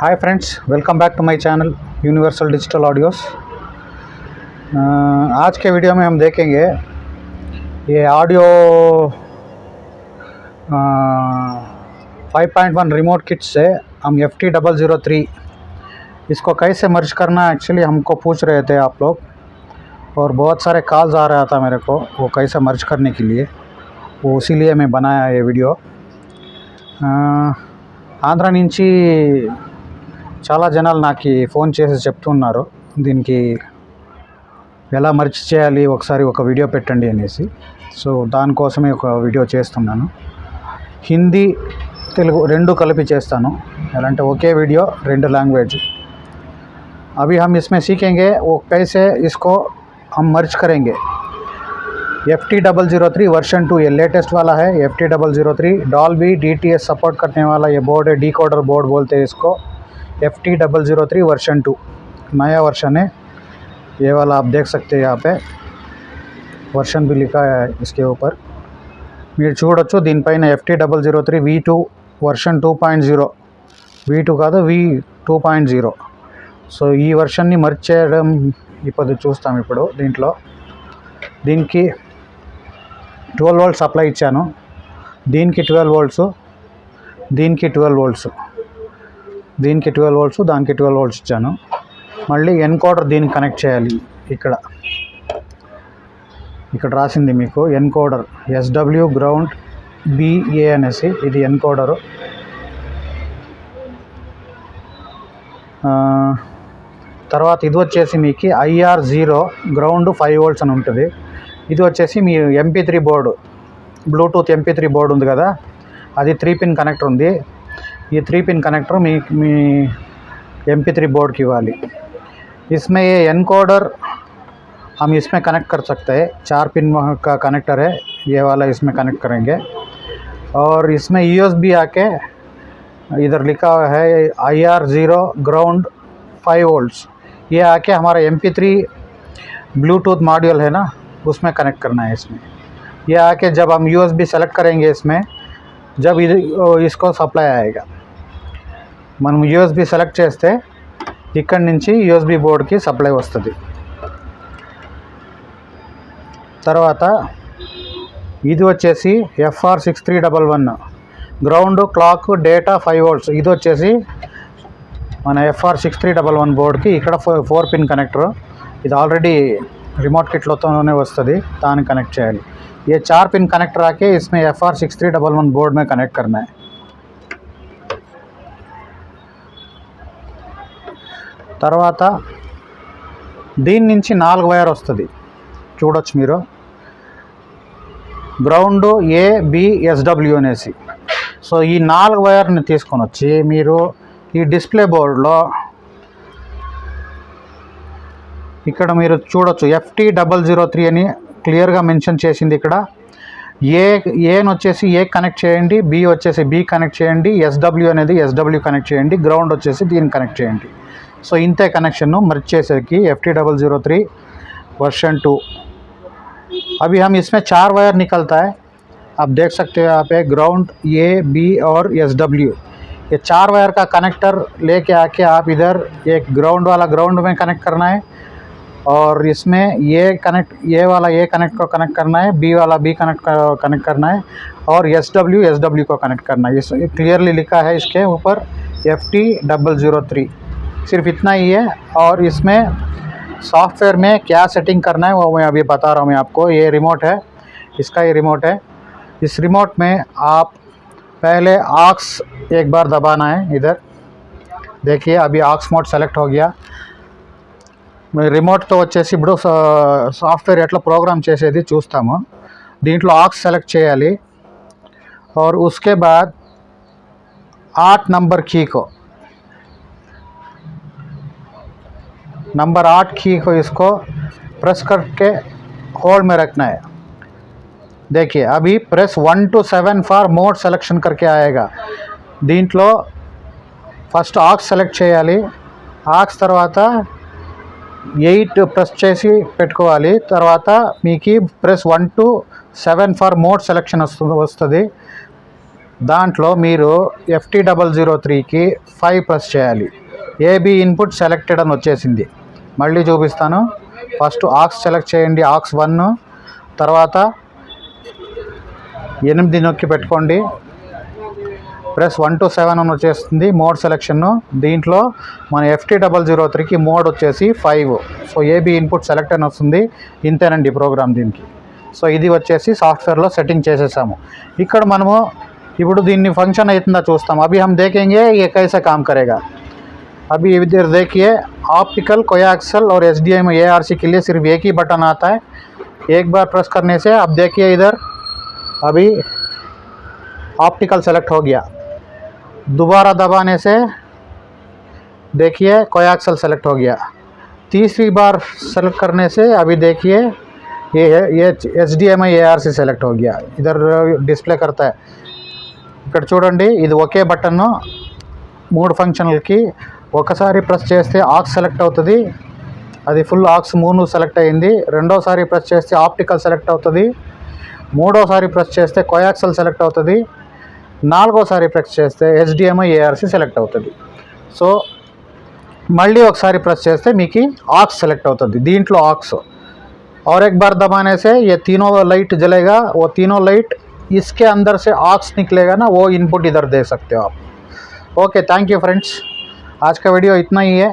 hi friends welcome back to my channel Universal Digital Audios आज के video में हम देखेंगे ये audio five point one remote kit से हम F T double zero three इसको कैसे मर्ज करना एक्चुअली हमको पूछ रहे थे आप लोग और बहुत सारे कॉल्स आ रहा था मेरे को वो कैसे मर्ज करने के लिए वो इसीलिए मैं बनाया ये वीडियो ఆంధ్ర నుంచి చాలా జనాలు నాకు ఫోన్ చేసి చెప్తున్నారు దీనికి ఎలా మర్చి చేయాలి ఒకసారి ఒక వీడియో పెట్టండి అనేసి సో దానికోసమే ఒక వీడియో చేస్తున్నాను హిందీ తెలుగు రెండు కలిపి చేస్తాను ఎలా అంటే ఒకే వీడియో రెండు లాంగ్వేజ్ अभी हम इसमें सीखेंगे वो कैसे इसको हम मर्ज करेंगे F T double zero three version two ये लेटेस्ट वाला है F T double zero three Dolby D T S support करने वाला ये बोर्ड है डी कोडर बोर्ड बोलते हैं इसको F T double zero three version two నయా వర్షన్ ఏ. వాళ్ళ वाला आप देख सकते వర్షన్ బి లిఖా ఇస్కే ఊపర్. మీరు చూడొచ్చు దీనిపైన F T double zero three V two version two point zero V two కాదు V two point zero so ఈ వర్షన్ని మర్చ్ చేయడం ఇప్పుడు చూస్తాం ఇప్పుడు దీంట్లో. దీనికి ట్వెల్వ్ వోల్ట్స్ సప్లై ఇచ్చాను. దీనికి ట్వెల్వ్ వోల్ట్స్ దీనికి ట్వెల్వ్ వోల్ట్స్ దీనికి ట్వెల్వ్ వోల్ట్స్ దానికి ట్వెల్వ్ వోల్ట్స్ ఇచ్చాను. మళ్ళీ ఎన్కోడర్ దీనికి కనెక్ట్ చేయాలి. ఇక్కడ. ఇక్కడ రాసింది మీకు ఎన్కోడర్. ఎస్డబ్ల్యూ గ్రౌండ్ బిఏ అనేసి ఇది ఎన్కోడరు. తర్వాత ఇది వచ్చేసి మీకు I R zero ground five volts అని ఉంటుంది. ఇది వచ్చేసి మీ M P three board. Bluetooth M P three board ఉంది కదా. అది త్రీ పిన్ కనెక్టర్ ఉంది. ये three pin connector M P three board की वाली। इसमें ये एनकोडर हम इसमें कनेक्ट कर सकते हैं। चार पिन का कनेक्टर है, ये वाला इसमें कनेक्ट करेंगे। और इसमें यू एस बी आके इधर लिखा हुआ है I R zero ground five volts ये आके हमारा M P three bluetooth module है ना, उसमें कनेक्ट करना है इसमें। ये आके जब हम यू एस बी सेलेक्ट करेंगे इसमें, जब इधर इसको सप्लाई आएगा। మనం యూఎస్బి సెలెక్ట్ చేస్తే ఇక్కడి నుంచి యూఎస్బి బోర్డ్కి సప్లై వస్తుంది తర్వాత ఇది వచ్చేసి FR six three double one ground clock data five volts ఇది వచ్చేసి మన FR six three double one బోర్డ్కి ఇక్కడ ఫోర్ పిన్ కనెక్టర్ ఇది ఆల్రెడీ रिमोट किट లోతోనే వస్తుంది దాన్ని కనెక్ట్ చేయాలి ये चार पिन कनेक्टर आके इसमें F R six three double one board में कनेक्ट करना है తర్వాత దీని నుంచి నాలుగు వైర్ వస్తుంది. చూడొచ్చు మీరు. గ్రౌండ్ ఏబిఎస్డబ్ల్యూ అనేసి. సో ఈ నాలుగు వైర్ని తీసుకొని వచ్చి మీరు ఈ డిస్ప్లే బోర్డులో ఇక్కడ మీరు చూడొచ్చు. ఎఫ్టీ డబల్ జీరో త్రీ అని క్లియర్గా మెన్షన్ చేసింది ఇక్కడ. ఏ ఏని వచ్చేసి ఏ కనెక్ట్ చేయండి బి వచ్చేసి బి కనెక్ట్ చేయండి ఎస్డబ్ల్యూ అనేది ఎస్డబ్ల్యూ కనెక్ట్ చేయండి గ్రౌండ్ వచ్చేసి దీన్ని కనెక్ట్ చేయండి. సో ఇంతే కనెక్షన్ మర్చి చేసేకి F double zero three version two अभी हम इसमें चार वायर निकलता है आप देख सकते हो यहाँ पे ग्राउंड ए बी और एस डब्ल्यू ये चार वायर का कनेक्टर लेके आके आप इधर एक ग्राउंड वाला ग्राउंड में कनेक्ट करना है और इसमें ये कनेक्ट ये वाला ए कनेक्ट को कनेक्ट करना है बी वाला बी कनेक्ट कनेक्ट करना है और एस डब्ल्यू एस डब्ल्यू को कनेक्ट करना है इस क्लियरली लिखा है इसके ऊपर F T double zero three सिर्फ इतना ही है और इसमें सॉफ्टवेयर में क्या सेटिंग करना है वो मैं अभी बता रहा हूँ मैं आपको ये रिमोट है इसका ये रिमोट है इस रिमोट में आप पहले आक्स एक बार दबाना है इधर देखिए अभी आक्स मोड सेलेक्ट हो गया రిమోట్తో వచ్చేసి ఇప్పుడు సాఫ్ట్వేర్ ఎట్లా ప్రోగ్రామ్ చేసేది చూస్తాము దీంట్లో ఆక్స్ సెలెక్ట్ చేయాలి और उसके बाद आठ नंबर की को नंबर आठ की को इसको प्रेस करके होल्ड में रखना है देखिए अभी press one two seven for mode selection करके आएगा దీంట్లో ఫస్ట్ ఆక్స్ సెలెక్ట్ చేయాలి ఆక్స్ తర్వాత ఎయిట్ ప్రెస్ చేసి పెట్టుకోవాలి తర్వాత మీకు press one two seven for mode selection వస్తుంది వస్తుంది దాంట్లో మీరు ఎఫ్టీ డబల్ జీరో త్రీకి ఫైవ్ ప్రెస్ చేయాలి ఏబీ ఇన్పుట్ సెలెక్టెడ్ అని వచ్చేసింది మళ్ళీ చూపిస్తాను. ఫస్ట్ ఆక్స్ సెలెక్ట్ చేయండి ఆక్స్ వన్. తర్వాత ఎనిమిది నొక్కి పెట్టుకోండి. ప్రెస్ వన్ టు సెవెన్ అని వచ్చేస్తుంది మోడ్ సెలెక్షన్ దీంట్లో మన ఎఫ్టీ డబల్ జీరో త్రీకి మోడ్ వచ్చేసి five. So A B input select అని వస్తుంది. ఇంతేనండి ప్రోగ్రామ్ దీనికి. సో ఇది వచ్చేసి సాఫ్ట్వేర్లో సెట్టింగ్ చేసేసాము. ఇక్కడ మనము ఇప్పుడు దీన్ని ఫంక్షన్ అవుతుందా చూస్తాం. అభి హమ్ దేకేంగే ఏ కైసే కామ్ కరేగా. अभी इधर देखिए ऑप्टिकल कोयाक्सल और H D M A R C के लिए सिर्फ एक ही बटन आता है एक बार प्रेस करने से अब देखिए इधर अभी ऑप्टिकल सेलेक्ट हो गया दोबारा दबाने से देखिए कोयाक्सल सेलेक्ट हो गया तीसरी बार सेलेक्ट करने से अभी देखिए ये है ये H D M I A R C select हो गया इधर डिस्प्ले करता है ఇక్కడ చూడండి ఇది ఒకే బటన్ మూడు ఫంక్షన్లకి ఒకసారి ప్రెస్ చేస్తే ఆక్స్ సెలెక్ట్ అవుతుంది అది ఫుల్ ఆక్స్ మూడు సెలెక్ట్ అయింది రెండోసారి ప్రెస్ చేస్తే ఆప్టికల్ సెలెక్ట్ అవుతుంది మూడోసారి ప్రెస్ చేస్తే కోయాక్సల్ సెలెక్ట్ అవుతుంది నాలుగోసారి ప్రెస్ చేస్తే హెచ్డిఎంఐ ఏఆర్సి సెలెక్ట్ అవుతుంది సో మళ్ళీ ఒకసారి ప్రెస్ చేస్తే మీకు ఆక్స్ సెలెక్ట్ అవుతుంది దీంట్లో ఆక్స్ और एक बार दबाने से ये तीनों लाइट जलेगा वो तीनों लाइट इसके अंदर से आक्स निकलेगा ना वो इनपुट इधर दे सकते हो आप ओके थैंक यू फ्रेंड्स आज का वीडियो इतना ही है।